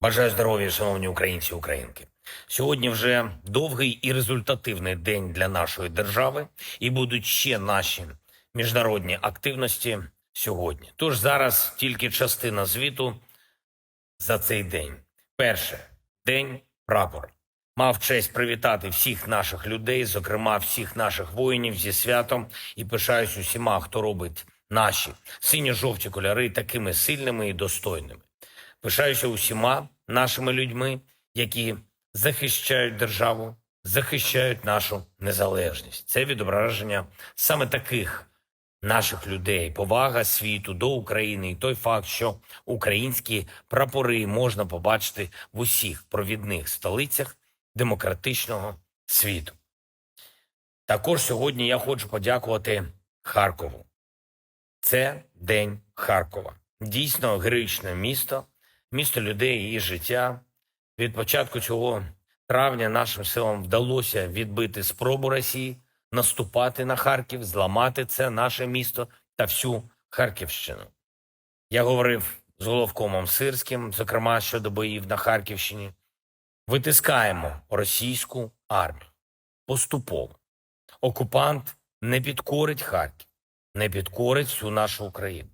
Бажаю здоров'я, шановні українці і українки. Сьогодні вже довгий і результативний день для нашої держави, і будуть ще наші міжнародні активності сьогодні. Тож зараз тільки частина звіту за цей день. Перше день прапор. Мав честь привітати всіх наших людей, зокрема всіх наших воїнів зі святом, і пишаюсь усіма, хто робить наші синьо-жовті кольори такими сильними і достойними. Пишаюся усіма нашими людьми, які захищають державу, захищають нашу незалежність. Це відображення саме таких наших людей, повага світу до України і той факт, що українські прапори можна побачити в усіх провідних столицях демократичного світу. Також сьогодні я хочу подякувати Харкову. Це День Харкова. Дійсно героїчне місто, місто людей і життя. Від початку цього травня нашим силам вдалося відбити спробу Росії наступати на Харків, зламати це наше місто та всю Харківщину. Я говорив з головкомом Сирським, зокрема щодо боїв на Харківщині. Витискаємо російську армію поступово. Окупант не підкорить Харків, не підкорить всю нашу Україну.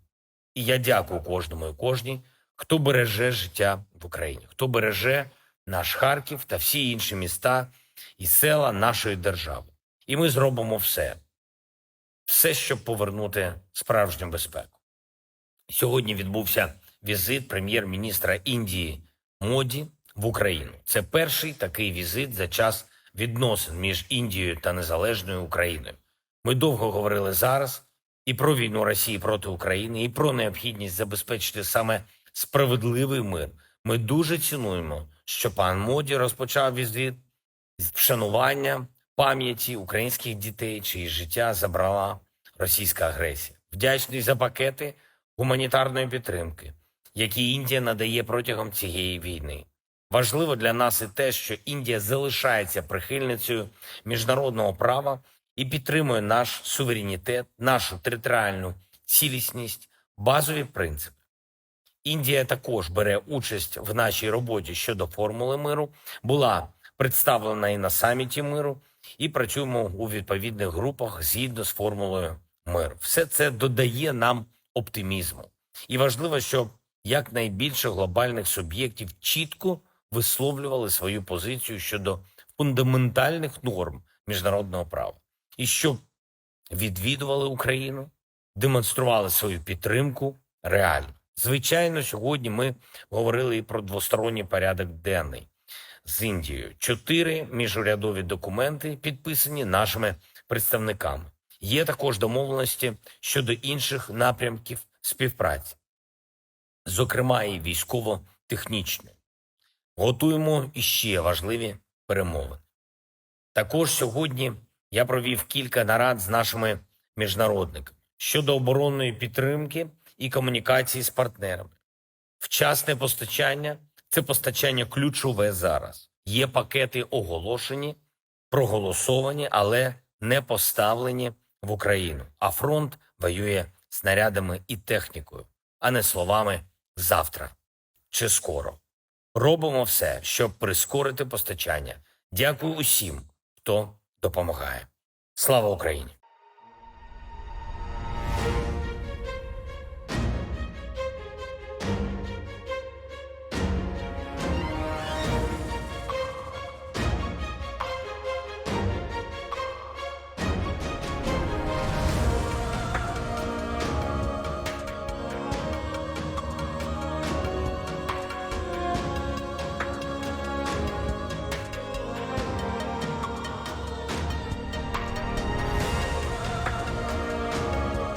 І я дякую кожному і кожній, хто береже життя в Україні, хто береже наш Харків та всі інші міста і села нашої держави. І ми зробимо все, все, щоб повернути справжню безпеку. Сьогодні відбувся візит прем'єр-міністра Індії Моді в Україну. Це перший такий візит за час відносин між Індією та незалежною Україною. Ми довго говорили зараз і про війну Росії проти України, і про необхідність забезпечити саме справедливий мир. Ми дуже цінуємо, що пан Моді розпочав візит з вшанування пам'яті українських дітей, чиї життя забрала російська агресія. Вдячний за пакети гуманітарної підтримки, які Індія надає протягом цієї війни. Важливо для нас і те, що Індія залишається прихильницею міжнародного права і підтримує наш суверенітет, нашу територіальну цілісність, базові принципи. Індія також бере участь в нашій роботі щодо формули миру, була представлена і на саміті миру, і працюємо у відповідних групах згідно з формулою миру. Все це додає нам оптимізму. І важливо, щоб якнайбільше глобальних суб'єктів чітко висловлювали свою позицію щодо фундаментальних норм міжнародного права, і щоб відвідували Україну, демонстрували свою підтримку реально. Звичайно, сьогодні ми говорили і про двосторонній порядок денний з Індією. Чотири міжурядові документи підписані нашими представниками. Є також домовленості щодо інших напрямків співпраці, зокрема і військово-технічної. Готуємо іще важливі перемовини. Також сьогодні я провів кілька нарад з нашими міжнародниками щодо оборонної підтримки і комунікації з партнерами. Вчасне постачання це постачання ключове зараз. Є пакети оголошені, проголосовані, але не поставлені в Україну. А фронт воює снарядами і технікою, а не словами завтра чи скоро. Робимо все, щоб прискорити постачання. Дякую усім, хто допомагає. Слава Україні!